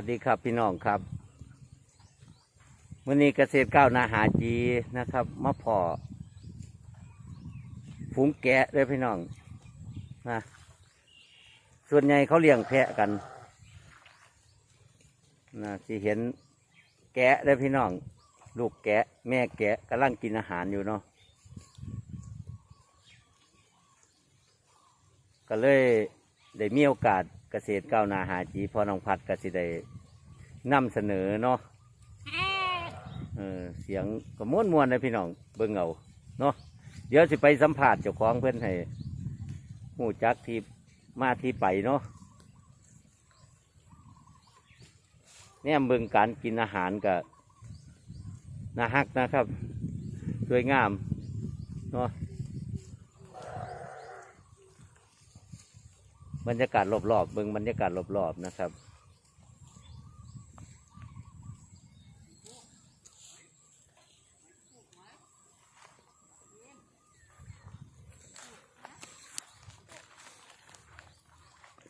วัสดีครับพี่น้องครับวันนี้เกษตรก้าวนาหาจีนะครับมาพอฝูงแกะเลยพี่น้องนะส่วนใหญ่เขาเลี้ยงแพะกันนะที่เห็นแกะเลยพี่น้อง ลูกแกะ แม่แกะกำลังกินอาหารอยู่เนาะก็เลยได้มีโอกาส เกษตรก้าวหนาหาจีพอน้องพัดก็สิได้นำเสนอเนาะเออเสียงก็ม้วนมวนๆเลยพี่น้องเบิ่งเอาเนาะเดี๋ยวสิไปสัมผัสเจ้าของเพื่อนให้หูจักที่มาที่ไปเนาะเนี่ยเบิ่งการกินอาหารกับนาฮักนะครับ สวยงามเนาะ บรรยากาศรอบๆเบิ่งบรรยากาศรอบๆนะครับ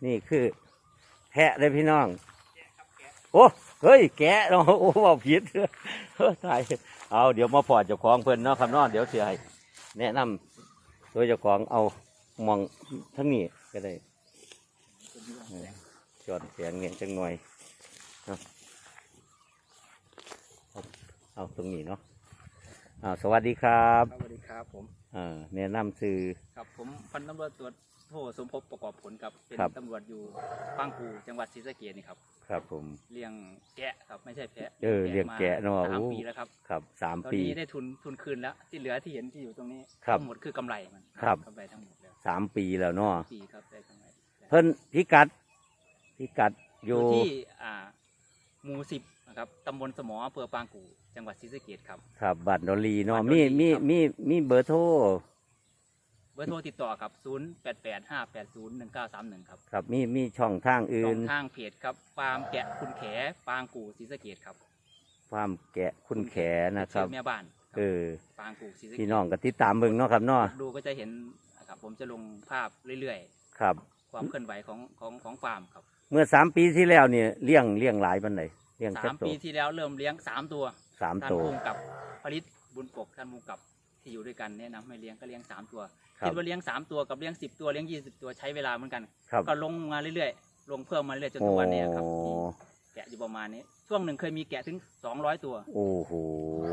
นี่คือแพะเลยพี่น้อง โอ้ เฮ้ย แกะเนาะโอ้บอกผิดเฮ้ยตาย เอาเดี๋ยวมาพอเจ้าของเพิ่นเนาะครับเนาะเดี๋ยวเสียให้แนะนำโดยเจ้าของเอามองทั้งนี้ก็ได้ จอดเสียงเนี่ยจังหน่อยเนาะเอาเอาตรงนี้เนาะอ่าสวัสดีครับสวัสดีครับผมอ่าแนะนำซื้อครับผมพันตำรวจตรวจโทสมภพประกอบผลครับเป็นตำรวจอยู่ปางกูจังหวัดศรีสะเกษนี่ครับครับผมเลี้ยงแกะครับไม่ใช่แพะเออเลี้ยงแกะเนอะสามปีแล้วครับครับสามปีตอนนี้ได้ทุนทุนคืนแล้ว ที่เหลือที่เห็นที่อยู่ตรงนี้ครับทั้งหมดคือกำไรมันครับกำไรทั้งหมดแล้วสามปีแล้วเนาะปีครับได้กำไรเพิ่นพิกัด พิกัดออยู่ยู่ที่อ่าหมู่สิบนะครับตำบลสมออำเภอปางกูจังหวัดศรีสะเกษครับ ครับบัตรดอลลีเนาะบัตรดอลมีลีมีครับ มีมีเบอร์โทรเบอร์โทรติดต่อครับ 0 8 8 5 8 0 1 9 3 1 ครับครับมีมีช่องทางช่อื่อนงทางเพจครับฟาร์มแกะคุณแขปางกูศรีสะเกษครับฟาร์มแกะคุณแขนะครับชื่อแม่บ้านครับเออปางกูศรีสะเกษพี่น้องก็ติดตามเบิ่งเนาะครับเนาะดูก็จะเห็นนะครับผมจะลงภาพเรื่อยครับ ๆ ความเคลื่อนไหวของของของฟาร์มครับ เมื่อสามปีที่แล้วเนี่ยเลี้ยงเลี้ยงหลายปันไหนเลี้ยงสาแค่มตัปีวที่แล้วเริ่มเลี้ยงสามตัวสามท่านตัว ภูมิกับผลิตบุญปกท่านภูมิกับที่อยู่ด้วยกันแนะนำให้เลี้ยงก็เลี้ยงสามตัวครับคิดว่าเลี้ยงสามตัวกับเลี้ยงสิบตัวเลี้ยงยี่สิบตัวใช้เวลาเหมือนกัน ครับก็ลงมาเรื่อยๆลงเพิ่มมาเรื่อยๆจนทุกวันเนี้ครับโอ้มีแกะอยู่ประมาณนี้ ช่วงหนึ่งเคยมีแกะถึงสองร้อยตัว โอ้โห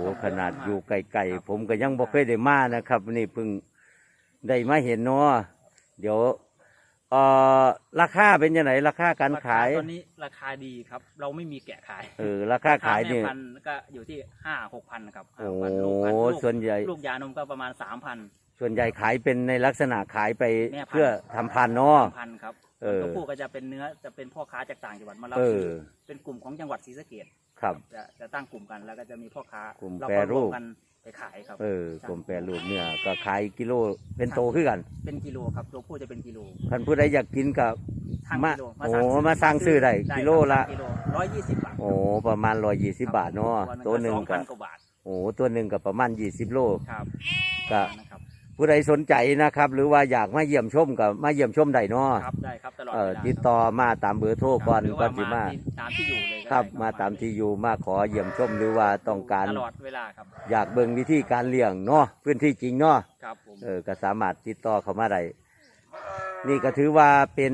ครับขนาดเยอะมากอยู่ไกลครับ ๆผมก็ยังบ่เคยได้มานะครับ นี่เพิ่งได้มาเห็นเนาะเดี๋ยว เอ่อราคาเป็นยังไงราคาการขาย ตอนนี้ราคาดีครับ เราไม่มีแกะขายเออราคาขายนี่แม่พันธุ์ก็อยู่ที่ห้าหกพันครับโอ้5,000ลูกพันธุ์ลูกส่วนใหญ่ลูกยานมก็ประมาณสามพันส่วนใหญ่ขายเป็นในลักษณะขายไปแม่พันธุ์เพื่อทำพันธุ์เนาะพันครับเออตัวผู้ก็จะเป็นเนื้อจะเป็นพ่อค้าจากต่างจังหวัดมารับเอซื้ออเป็นกลุ่มของจังหวัดศรีสะเกษครับจะจะตั้งกลุ่มกันแล้วก็จะมีพ่อค้ากลุ่มเราแปรก็รูปวมกัน ไปขายครับเออกลมแปรรูปเนี่ยก็ขายกิโลเป็นโตขึ้นกัน เป็นกิโลครับตัวผู้จะเป็นกิโลท่านผู้ใดอยากกินกับทางมากิโลโอ้มาสั่งซื้อได้กิโลละกิโลร้อยยี่สิบบาทโอ้ประมาณร้อยยี่สิบบาทเนาะตัวหนึ่งสองก็พันกว่าบาทโอ้ตัวหนึ่งก็ประมาณยี่สิบโลครับก็นะครับ ผู้ใดสนใจนะครับ หรือว่าอยากมาเยี่ยมชมกับมาเยี่ยมชมได้เนาะครับได้ครับตลอดเอ่อเวลาติดต่อมาตามเบอร์โทรก่อนหรือก่อว่านสิมาที่ตามที่อยู่เลยก็ครับ ได้มาตามที่อยู่มาขอเยี่ยมชมหรือว่าต้องการตลอดเวลาครับอยากเบิ่งวิธีการเลี้ยงเนาะพื้นที่จริงเนาะ ครับผม เออก็สามารถติดต่อเข้ามาได้ นี่ก็ถือว่าเป็น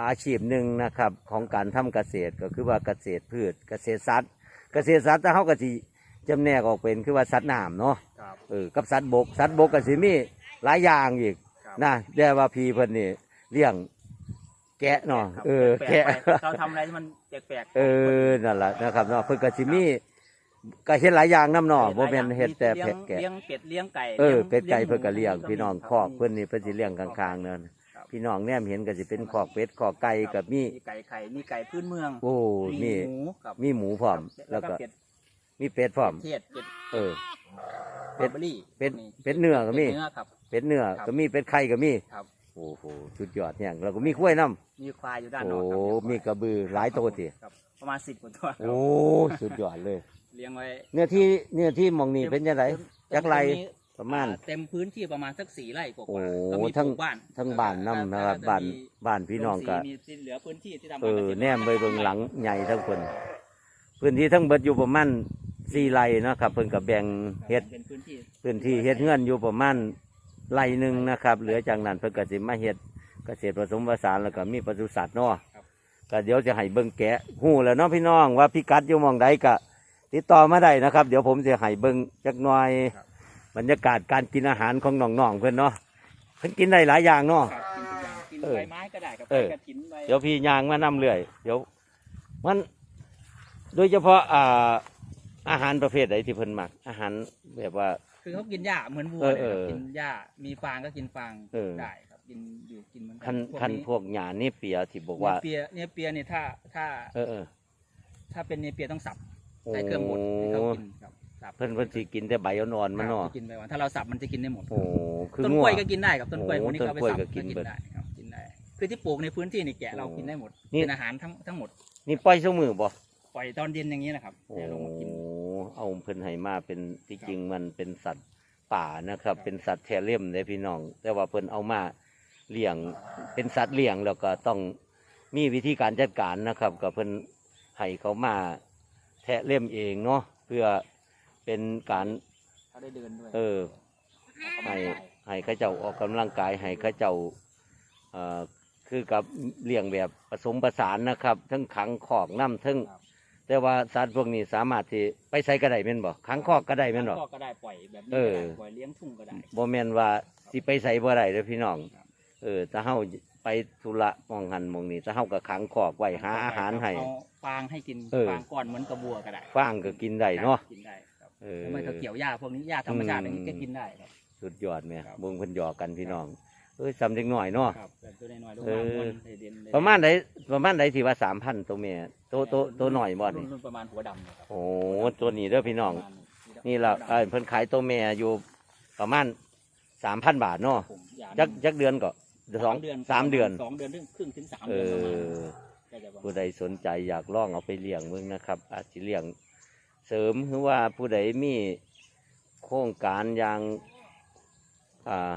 อาชีพหนึ่งนะครับ ของการทำเกษตรก็คือว่าเกษตรพืช เกษตรสัตว์ เกษตรสัตว์ถ้าเขาก็สิจำแนกออกเป็นคือว่าสัตว์น้ำเนาะ ครับ เออ กับสัตว์บก สัตว์บกก็สิมี หลายอย่างอีกครับ นะแต่ว่าพี่เพิ่นนี่เลี้ยงแกะเนาะครับเออ แปลแกะกๆไปเราทำอะไรที่มันแปลกๆ เออนั่นแหละนะครับเนาะเพิ่นก็สิมีก็เฮ็ดหลายอย่างนํเนาะบ่แม่นเฮ็ดแต่ลี้ยแพะงแกะ เลี้ยงเป็ดเลี้ยงไก่เออลี้ยงเป็ดไก่ลี้ยงเพิ่นก็เลี้ยงหมูพี่น้องรับคอกเพิ่นนี่เพิ่นสิเลี้ยงข้างๆเนั่นครับพี่น้องแนมเห็นก็สิเป็นคอกเป็ดคอกไก่กับมีไก่ไข่มีไก่พื้นเมืองโอ้มีหมูครับมีหมูพร้อม แล้แล้ววก็ก็เป็ดมีเป็ดพร้อม เทศเป็ดเออ เป็เป็ด ดเบอร์รี่เป็ดมีเป็ดเนื้อก็มีเป็ดเนื้อครับ เป็ดเนื้อครับ ก็มีเป็ดไข่ก็มีครับ โอ้โหสุดยอดเนี่ยแล้วก็มีกล้วยน้ำมีควายอยู่ด้านโอ้นอกครับมีกระบือหลายตัวติครับ ประมาณสิบกว่าตัวโอ้สุดยอดเลย เลี้ยงไว้ เนื้อที่เนื้อที่หมองนี่เป็นยังไงจักไรตรงนี้ประมาณ อ่เต็มพื้นที่ประมาณสักสี่ไร่กว่าโอ้ๆก็มีทั้ง ปลูกบ้านทั้งบ้านน้ำนะครับบ้านบ้านพี่น้องก็ มีที่เหลือพื้นที่ที่ทำเอการอเกษตรแนมไปเบิ่งหลังใหญ่ทั้งคน พื้นที่ทั้งเบิดอยู่ประมาณสี่ไร่เนาะครับเพิ่นก็แบ่งเฮ็ดเป็นพื้นที่พื้นที่เฮ็ดเงื่อนอยู่ประมาณ ไร่หนึ่งนะครับ เหลือจากนั้นเพิ่นก็สิมาเฮ็ดเกษตรผสมผสานแล้วก็มีปศุสัตว์เนาะก็เดี๋ยวจะให้เบิ่งแกะหู้แล้วเนาะพี่น้องว่าพิกัดอยู่หมองใดก็ติดต่อมาได้นะครับ เดี๋ยวผมจะให้เบิ่งจักหน่อย บรรยากาศการกินอาหารของน้องๆเพิ่นเนาะเพิ่นกินได้หลายอย่างเนาะครับกินทุกอย่างกินเออใบไม้ก็ได้ครับเออใบกระถินใบเดี๋ยวพี่ยางมานำเรื่อย เดี๋ยว มัน โดยเฉพาะอ่าอาหารประเภทไหนที่เพิ่นมัก อาหารแบบว่า คือเขากินหญ้าเหมือนวัวเออเลยครับเออกินหญ้ามีฟางก็กินฟางเออ ได้ครับกินอยู่กินเหมือนกัคันพวกคันพวกหญ้านี่เปียที่บอกว่า เนเปียเนี่ยเปียเนี่ยถ้าถ้าเออเออถ้าเป็นเนเปียต้องสับโอ้ใช้เครื่องบดให้เขากินครับสับเพิ่นเพิ่นสิกินแต่ใบอ่อนๆมันเนาะครับกินไปวันถ้าเราสับมันจะกินได้หมด โอ้คือต้นงักวล้วยก็กินได้ครับต้นกล้วยโอ้พวกนี้ก็เอาไปต้นกล้วยสับก็กินกินเบิดได้ครับกินได้คือที่ปลูกในพื้นที่นี่แกะเราโอ้กินได้หมดนี่ เป็นอาหารทั้งทั้งหมดนี่ปล่อยซุมือบ่ ปล่อยตอนเย็นอย่างนี้นะครับโอ้เนี่ยลงมากิน เอาเพิ่นให้มาเป็นที่จริงมันเป็นสัตว์ป่านะครับครับเป็นสัตว์แทเลียมเด้พี่น้อง แต่ว่าเพิ่นเอามาเลี้ยงเป็นสัตว์เลี้ยงแล้วก็ต้องมีวิธีการจัดการนะครับก็เพิ่นให้เขามาแทะเล่ยมเองเนาะเพื่อเป็นการเขาได้เดินด้วยเออให้ให้เข้าเจ้าออกกำลังกายให้เข้าเจ้าเอ่อคือกับเลี้ยงแบบผสมผสานนะครับ ทั้งขังขอกน้ำทั้งครับ แต่ว่าสัตว์พวกนี้สามารถที่ไปใส่ก็ได้แม่นบ่ขังคอกก็ได้แม่นบ่ ก็ก็ได้ปล่อยแบบนี้เอก็อได้ปล่อยเลี้ยงทุ่งก็ได้ บ่แม่นว่าสิไปใส่บ่ได้เด้อพี่น้อง ครับ เออถ้าเฮาไปธุระมองหันมองนี้ถ้าเฮาก็ขังคอกไว้หาอาหารให้ เอาฟางให้กินเออ ฟางก้อนเหมือนกระบัวก็ได้ฟางก็กินได้เนาะกินได้ครับเออแล้วมันก็เกี่ยวหญ้าพวกนี้หญ้าธรรมชาติอย่างนี้ก็กินได้ครับ สุดยอดแม่ครับ วงเพิ่นหยอกกันพี่น้อง เอ้ยซ้ำเด็กน้อยเนาะครับแต่ตัวน้อยๆลูกเออมาม้วนให้เด่นเลยประมาณใดประมาณใดที่ว่า3,000ตัวแม่ตัวตัวตัวน้อยบ่นี่รุ่นประมาณหัวดำนะครับโอ้ตัวนี้เด้อพี่น้อง ประมาณนี่ล่ะหัวดำเอ้ยเพิ่นขายตัวแม่อยู่ประมาณ3,000บาทเนาะผมอยากจักจักเดือนก็สองสามเดือน สองเดือนครึ่งถึงสามเอเดือนประมาณอก็จะประมาณ ผู้ใดสนใจอยากลองเอาไปเลี้ยงเมืองนะครับ อาจจะเลี้ยงเสริมหรือว่าผู้ใดมีโครงการอย่างอ่า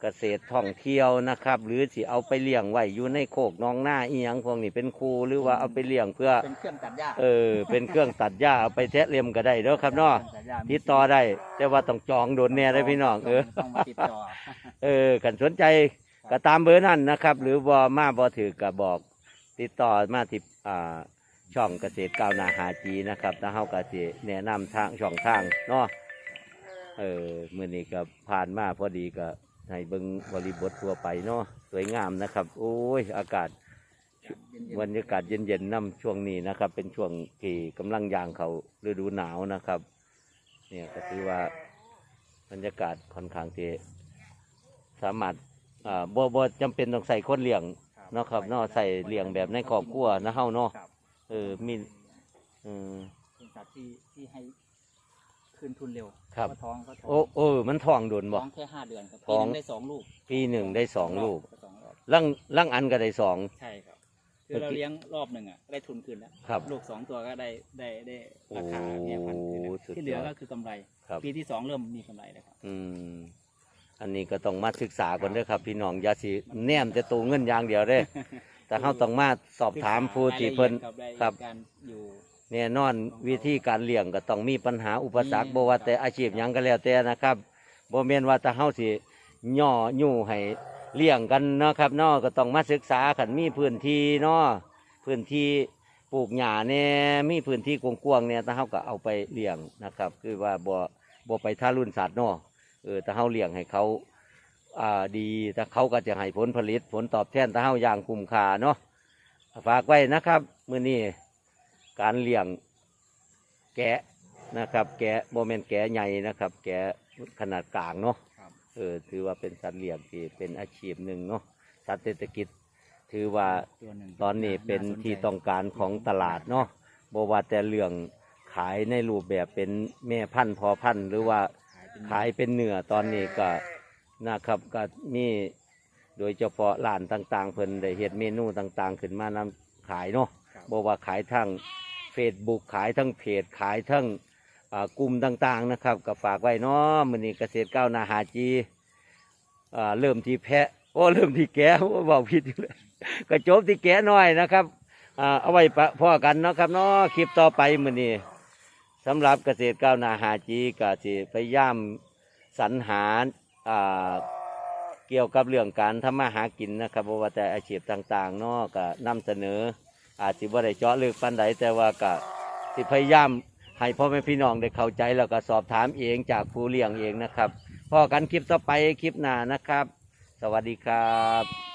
เกษตรท่องเที่ยวนะครับ หรือสิเอาไปเลี้ยงไว้อยู่ในโคกหน้องหน้าอีหยังพวกนี้เป็นครูหรือว่าเอาไปเลี้ยงเพื่อ เป็นเครื่องตัดหญ้าเออ เป็นเครื่องตัดหญ้าเอาไปแทะเลียมก็ได้เด้อครับเนาะตัดหญ้าติดต่อได้ แต่ว่าต้องจองโดนแน่ได้อพี่น้องเออ ต้องมาติดต่อ เออกันสนใจก็ตามเบอร์นั่นนะครับ หรือว่ามาบ่ถือก็บอก ติดต่อมาที่อ่าช่องเกษตรก้าวหน้าหาจีนะครับถ้าเฮาก็สิแนะนำทางช่องทางเนาะเออมื้อนี้ก็ผ่านมาพอดีก็ ให้เบิ่งบริบททั่วไปเนาะสวยงามนะครับ โอ้ย อากาศบรรยากาศเย็นๆนํช่วงนี้นะครับ เป็นช่วงที่กำลังย่างเขาฤดูหนาวนะครับ เนี่ยก็ถือว่าบรรยากาศค่อนข้างที่สามารถอ่าบ่บ่จำเป็นต้องใส่คนเลี้ยงเนาะครับเนาะใส่เลี้ยงแบบในครอบครัวนะเฮาเนาะครับเออมีเออ เป็นสัตว์ที่ที่ให้ คืนทุนเร็วครับเพาะท้องก็ท้องโอ้โอ้มันท้องโดนบ่ ท้องแค่ห้าเดือนครับท้องปีหนึ่ได้สองลูกปีหนึ่งได้สองลูกสองรอบลังลังอันก็ได้สอง ใช่ครับ คือเราเลี้ยงรอบหนึ่งอะได้ทุนคืนแล้วครับ ลูกสองตัวก็ได้ได้ได้ราคาแง่พันคืนแล้วโอ้สุดยอดที่เหลือก็คือกำไร ครับ ปีที่สองเริ่มมีกำไรแล้วครับ อืม อันนี้ก็ต้องมาศึกษาก่อนเด้อครับ พี่น้องอย่าสิแนมแต่ตัวเงินอย่างเดียวเด้ แต่เฮาต้องมาสอบถามผู้ที่เพิ่น รายละเอียดครับการอยู่ แน่นอนวิธีการเลี้ยงก็ต้องมีปัญหาอุปสรรคมีบ่ว่าแต่อาชีพหยังก็แล้วแต่นะครับบ่แม่นว่าแต่เฮาสิย่ออยู่ให้เลี้ยงกันเนาะครับเนาะก็ต้องมาศึกษาคันมีพื้นที่เนาะพื้นที่ปลูกหญ้าแน่มีพื้นที่กว้างๆเนี่ยแต่เฮาก็เอาไปเลี้ยงนะครับ คือว่าบ่บ่ไปทารุณสัตว์เนาะเออแต่เฮาเลี้ยงให้เขาอ่าดีแต่เขาก็จะให้ผลผลิตผลตอบแทนแต่เฮาอย่างคุ้มค่าเนาะฝากไว้นะครับมื้อนี้ การเลี้ยงแกะนะครับ แกะโมเมนแกะใหญ่นะครับ แกะขนาดกลางเนาะครับเออถือว่าเป็นสัตว์เลี้ยงที่เป็นอาชีพหนึ่งเนาะสัตว์เศรษฐกิจถือว่าตัวหนึ่งตอนนี้เป็นาสใจที่ต้องการของตลาดเนาะบว่าแต่เรื่องขายในรูปแบบเป็นแม่พันธุ์พอพันธุ์หรือว่าขายเป็นขายเป็นเนื้อตอนนี้ก็นะครับก็มีโดยเฉพาะร้านต่าง ๆ เพิ่นได้เฮ็ดเมนูต่าง ๆ ขึ้นมานำขายเนาะครับบอกว่าขายทั้ง เฟซบุ๊กขายทั้งเพจขายทั้งกลุ่มต่างๆนะครับก็ฝากไว้เนาะมื้อนี้เกษตรก้าวนาหาจีเริ่มที่แพะโอ้เริ่มที่แกะบอกผิดอยู่เลยก็จบที่แกะน้อยนะครับเอาไว้พ่อกันเนาะครับเนาะคลิปต่อไปมื้อนี้สำหรับเกษตรก้าวนาหาจีก็สิพยายามสรรหาเกี่ยวกับเรื่องการทำมาหากินนะครับว่าแต่อาชีพต่างๆเนาะก็นำเสนอ อาจจะบ่ได้เจาะลึกปันใดแต่ว่าก็สิพยายามให้พ่อแม่พี่น้องได้เข้าใจแล้วก็สอบถามเองจากผู้เลี้ยงเองนะครับพอกันคลิปต่อไปคลิปหน้านะครับ สวัสดีครับ